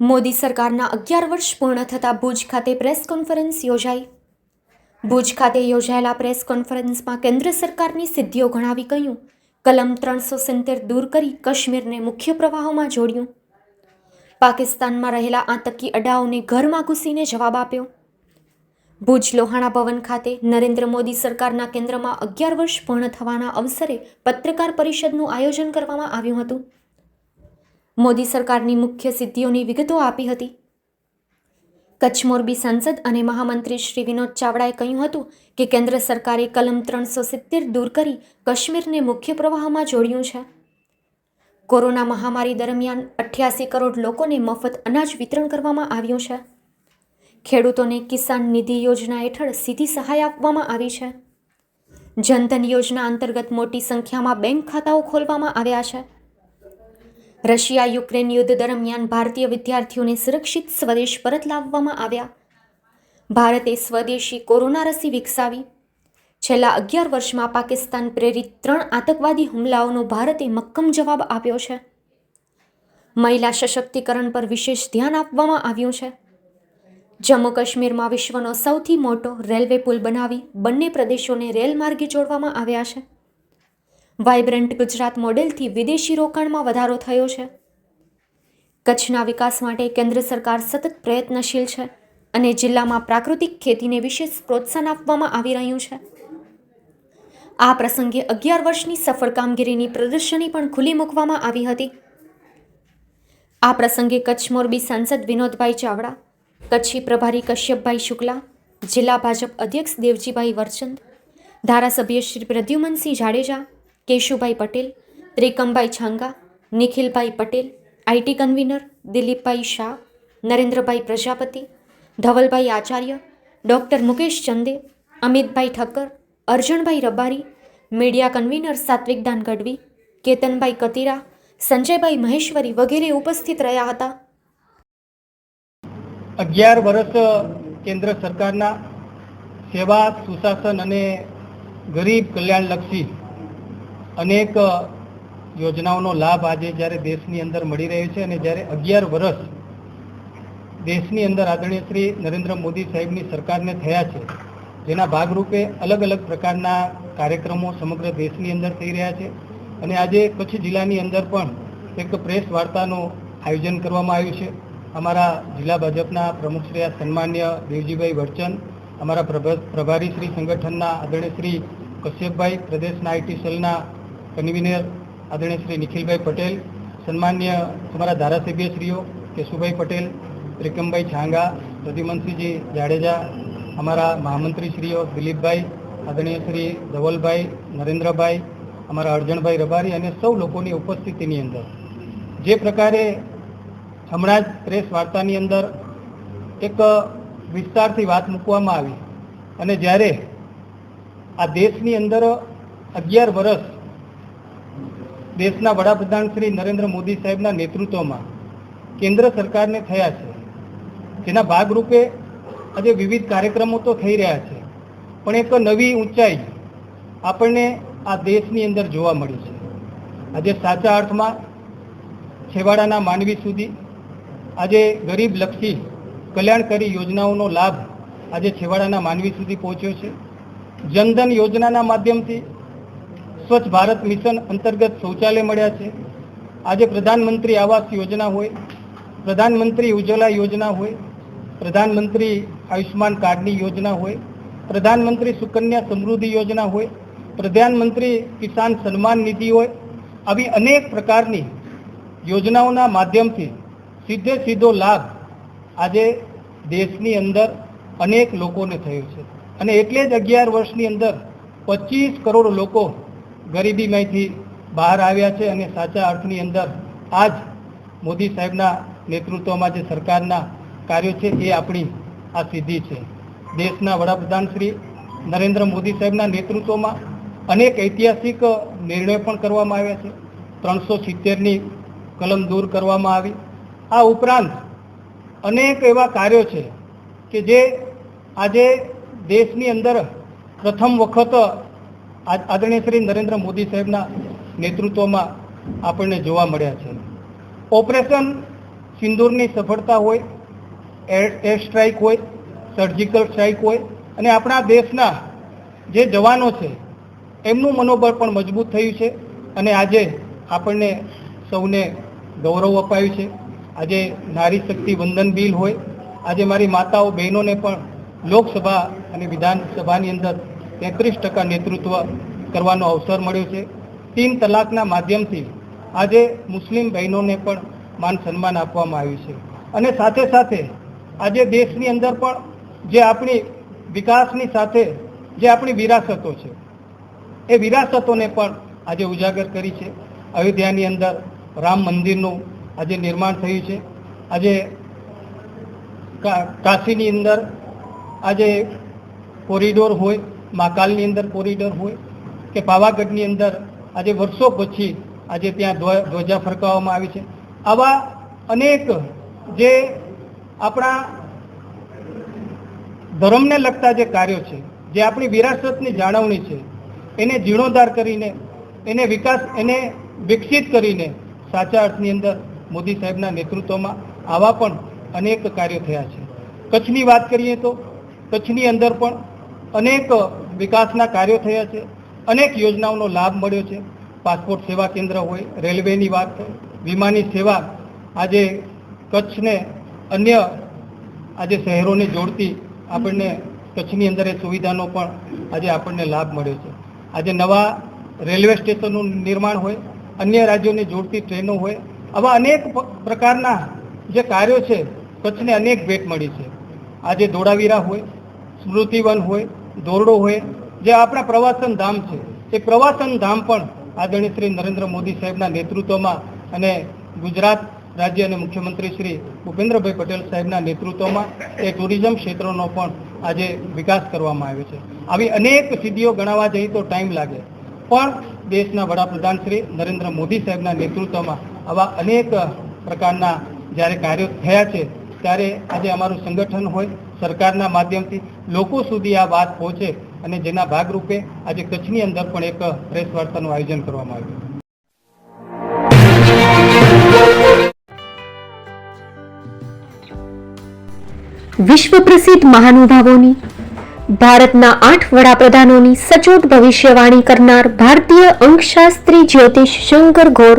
મોદી સરકારના અગિયાર વર્ષ પૂર્ણ થતાં ભુજ ખાતે પ્રેસ કોન્ફરન્સ યોજાઈ. ભુજ ખાતે યોજાયેલા પ્રેસ કોન્ફરન્સમાં કેન્દ્ર સરકારની સિદ્ધિઓ ગણાવી કહ્યું. કલમ ત્રણસો સિત્તેર દૂર કરી કાશ્મીરને મુખ્ય પ્રવાહોમાં જોડ્યું. પાકિસ્તાનમાં રહેલા આતંકી અડાઓને ઘરમાં ઘૂસીને જવાબ આપ્યો. ભુજ લોહાણા ભવન ખાતે નરેન્દ્ર મોદી સરકારના કેન્દ્રમાં અગિયાર વર્ષ પૂર્ણ થવાના અવસરે પત્રકાર પરિષદનું આયોજન કરવામાં આવ્યું હતું. મોદી સરકારની મુખ્ય સિદ્ધિઓની વિગતો આપી હતી. કચ્છ મોરબી સાંસદ અને મહામંત્રી શ્રી વિનોદ ચાવડાએ કહ્યું હતું કે કેન્દ્ર સરકારે કલમ ત્રણસો સિત્તેર દૂર કરી કાશ્મીરને મુખ્ય પ્રવાહમાં જોડ્યું છે. કોરોના મહામારી દરમિયાન અઠ્યાસી કરોડ લોકોને મફત અનાજ વિતરણ કરવામાં આવ્યું છે. ખેડૂતોને કિસાન નિધિ યોજના હેઠળ સીધી સહાય આપવામાં આવી છે. જનધન યોજના અંતર્ગત મોટી સંખ્યામાં બેંક ખાતાઓ ખોલવામાં આવ્યા છે. રશિયા યુક્રેન યુદ્ધ દરમિયાન ભારતીય વિદ્યાર્થીઓને સુરક્ષિત સ્વદેશ પરત લાવવામાં આવ્યા. ભારતે સ્વદેશી કોરોના રસી વિકસાવી. છેલ્લા અગિયાર વર્ષમાં પાકિસ્તાન પ્રેરિત ત્રણ આતંકવાદી હુમલાઓનો ભારતે મક્કમ જવાબ આપ્યો છે. મહિલા સશક્તિકરણ પર વિશેષ ધ્યાન આપવામાં આવ્યું છે. જમ્મુ કાશ્મીરમાં વિશ્વનો સૌથી મોટો રેલવે પુલ બનાવી બંને પ્રદેશોને રેલ માર્ગે જોડવામાં આવ્યા છે. વાઇબ્રન્ટ ગુજરાત મોડેલથી વિદેશી રોકાણમાં વધારો થયો છે. કચ્છના વિકાસ માટે કેન્દ્ર સરકાર સતત પ્રયત્નશીલ છે અને જિલ્લામાં પ્રાકૃતિક ખેતીને વિશેષ પ્રોત્સાહન આપવામાં આવી રહ્યું છે. આ પ્રસંગે અગિયાર વર્ષની સફળ કામગીરીની પ્રદર્શની પણ ખુલ્લી મૂકવામાં આવી હતી. આ પ્રસંગે કચ્છ મોરબી સાંસદ વિનોદભાઈ ચાવડા, કચ્છી પ્રભારી કશ્યપભાઈ શુક્લા, જિલ્લા ભાજપ અધ્યક્ષ દેવજીભાઈ વરચંદ, ધારાસભ્ય Shri Pradyumansinh Jadeja Keshubhai Patel, Trikambhai Chhanga, Nikhilbhai Patel, IT convener Dilipbhai Shah, Narendrabhai Prajapati, Dhavalbhai Acharya, doctor Mukesh Chande, Amitbhai Thakkar Arjanbhai Rabari, media convener Satvikdan Gadhvi, Ketanbhai Katira, Sanjaybhai Maheshwari વગેરે ઉપસ્થિત રહ્યા હતા. અગિયાર વર્ષ કેન્દ્ર સરકારના સેવા, સુશાસન અને ગરીબ કલ્યાણલક્ષી અનેક યોજનાઓનો લાભ આજે જ્યારે દેશની અંદર મળી રહ્યો છે અને જ્યારે અગિયાર વર્ષ દેશની અંદર આદરણીય શ્રી નરેન્દ્ર મોદી સાહેબની સરકારને થયા છે, જેના ભાગરૂપે અલગ અલગ પ્રકારના કાર્યક્રમો સમગ્ર દેશની અંદર થઈ રહ્યા છે અને આજે કચ્છ જિલ્લાની અંદર પણ એક પ્રેસ વાર્તાનું આયોજન કરવામાં આવ્યું છે. અમારા જિલ્લા ભાજપના પ્રમુખશ્રી સન્માન્ય દેવજીભાઈ વરચંદ અમારા પ્રભ- પ્રભારી શ્રી સંગઠનના આદરણીય શ્રી કશ્યપભાઈ, પ્રદેશના આઈટી સેલના કન્વીનર આદરણીય શ્રી નિખિલભાઈ પટેલ, સન્માન્ય અમારા ધારાસભ્યશ્રીઓ કેશુભાઈ પટેલ, ત્રિકમભાઈ છાંગા, પ્રદ્યુમનસિંહજી જાડેજા, અમારા મહામંત્રીશ્રીઓ દિલીપભાઈ, આદરણીય શ્રી ધવલભાઈ, નરેન્દ્રભાઈ, અમારા અર્જણભાઈ રબારી અને સૌ લોકોની ઉપસ્થિતિની અંદર. જે પ્રકારે હમણાં જ પ્રેસ વાર્તાની અંદર એક વિસ્તારથી વાત મૂકવામાં આવી અને જ્યારે આ દેશની અંદર અગિયાર વર્ષ દેશના વડાપ્રધાન શ્રી નરેન્દ્ર મોદી સાહેબના નેતૃત્વમાં કેન્દ્ર સરકારને થયા છે. જેના ભાગરૂપે આજે વિવિધ કાર્યક્રમો તો થઈ રહ્યા છે, પણ એક નવી ઊંચાઈ આપણને આ દેશની અંદર જોવા મળી છે. આજે સાચા અર્થમાં છેવાડાના માનવી સુધી આજે ગરીબ લક્ષી કલ્યાણકારી યોજનાઓનો લાભ આજે છેવાડાના માનવી સુધી પહોંચ્યો છે. જનધન યોજનાના માધ્યમથી સ્વચ્છ ભારત મિશન અંતર્ગત શૌચાલય મળ્યા છે. આજે પ્રધાનમંત્રી આવાસ યોજના હોય, પ્રધાનમંત્રી ઉજ્જવલા યોજના હોય, પ્રધાનમંત્રી આયુષ્માન કાર્ડની યોજના હોય, પ્રધાનમંત્રી સુકન્યા સમૃદ્ધિ યોજના હોય, પ્રધાનમંત્રી કિસાન સન્માન નિધિ હોય, આવી અનેક પ્રકારની યોજનાઓના માધ્યમથી સીધે સીધો લાભ આજે દેશની અંદર અનેક લોકોને થયો છે. અને એટલે જ અગિયાર વર્ષની અંદર પચીસ કરોડ લોકો ગરીબીમાંથી બહાર આવ્યા છે અને સાચા અર્થની અંદર આજ મોદી સાહેબના નેતૃત્વમાં જે સરકારના કાર્યો છે એ આપણી આ સિદ્ધિ છે. દેશના વડાપ્રધાન શ્રી નરેન્દ્ર મોદી સાહેબના નેતૃત્વમાં અનેક ઐતિહાસિક નિર્ણયો પણ કરવામાં આવ્યા છે. ત્રણસો સિત્તેરની કલમ દૂર કરવામાં આવી. આ ઉપરાંત અનેક એવા કાર્યો છે કે જે આજે દેશની અંદર પ્રથમ વખત આદરણીય શ્રી નરેન્દ્ર મોદી સાહેબના નેતૃત્વમાં આપણને જોવા મળ્યા છે. ઓપરેશન સિંદૂરની સફળતા હોય, એર એર સ્ટ્રાઇક હોય, સર્જિકલ સ્ટ્રાઇક હોય અને આપણા દેશના જે જવાનો છે, એમનું મનોબળ પણ મજબૂત થયું છે અને આજે આપણને સૌને ગૌરવ અપાયું છે. આજે નારી શક્તિ વંદન બિલ હોય, આજે મારી માતાઓ બહેનોને પણ લોકસભા અને વિધાનસભાની અંદર તેત્રીસ ટકા નેતૃત્વ કરવાનો અવસર મળ્યો છે. તીન તલાકના માધ્યમથી આજે મુસ્લિમ બહેનોને પણ માન સન્માન આપવામાં આવ્યું છે. અને સાથે સાથે આજે દેશની અંદર પણ જે આપણી વિકાસની સાથે જે આપણી વિરાસતો છે, એ વિરાસતોને પણ આજે ઉજાગર કરી છે. અયોધ્યાની અંદર રામ મંદિરનું આજે નિર્માણ થયું છે. આજે કાશીની અંદર આજે કોરિડોર હોય મહાકાલની અંદર કોરિડોર હોય કે પાવાગઢની અંદર આજે વર્ષો પછી આજે ત્યાં ધ્વજા ફરકાવવામાં આવી છે. આવા અનેક જે આપણા ધર્મને લગતા જે કાર્યો છે, જે આપણી વિરાસતની જાળવણી છે, એને જીર્ણોદ્ધાર કરીને, એને વિકાસ, એને વિકસિત કરીને સાચા અર્થની અંદર મોદી સાહેબના નેતૃત્વમાં આવા પણ અનેક કાર્યો થયા છે. કચ્છની વાત કરીએ તો કચ્છની અંદર પણ અનેક વિકાસના કાર્યો થયા છે. અનેક યોજનાઓનો લાભ મળ્યો છે. પાસપોર્ટ સેવા કેન્દ્ર હોય, રેલવેની વાત હોય વિમાની સેવા આજે કચ્છને અન્ય આજે શહેરોને જોડતી આપણને કચ્છની અંદર એ સુવિધાનો પણ આજે આપણને લાભ મળ્યો છે. આજે નવા રેલવે સ્ટેશનનું નિર્માણ હોય, અન્ય રાજ્યોને જોડતી ટ્રેનો હોય, આવા અનેક પ્રકારના જે કાર્યો છે, કચ્છને અનેક ભેટ મળી છે. આજે ધોળાવીરા હોય, સ્મૃતિવન હોય ધોરડો હોય, જે આપણા પ્રવાસન ધામ છે. એ પ્રવાસન ધામ પણ આદરણીય શ્રી નરેન્દ્ર મોદી સાહેબના નેતૃત્વમાં અને ગુજરાત રાજ્ય અને મુખ્યમંત્રી શ્રી ભૂપેન્દ્રભાઈ પટેલ સાહેબના નેતૃત્વમાં એ ટુરિઝમ ક્ષેત્રનો પણ આજે વિકાસ કરવામાં આવ્યો છે. આવી અનેક સિદ્ધિઓ ગણાવવા જઈએ તો ટાઈમ લાગે. પણ દેશના વડાપ્રધાન શ્રી નરેન્દ્ર મોદી સાહેબના નેતૃત્વમાં આવા અનેક પ્રકારના જ્યારે કાર્યો થયા છે, ત્યારે આજે અમારું સંગઠન હોય સરકારના માધ્યમથી લોકો સુધી આ વાત પહોંચે અને જેના ભાગરૂપે આજે કચ્છની અંદર પણ એક પ્રેસ વાર્તાનું આયોજન કરવામાં આવ્યું. વિશ્વ પ્રસિદ્ધ મહાનુભાવોની, ભારતના આઠ વડાપ્રધાનોની સચોટ ભવિષ્યવાણી કરનાર ભારતીય અંકશાસ્ત્રી જ્યોતિષ શંકર ઘોર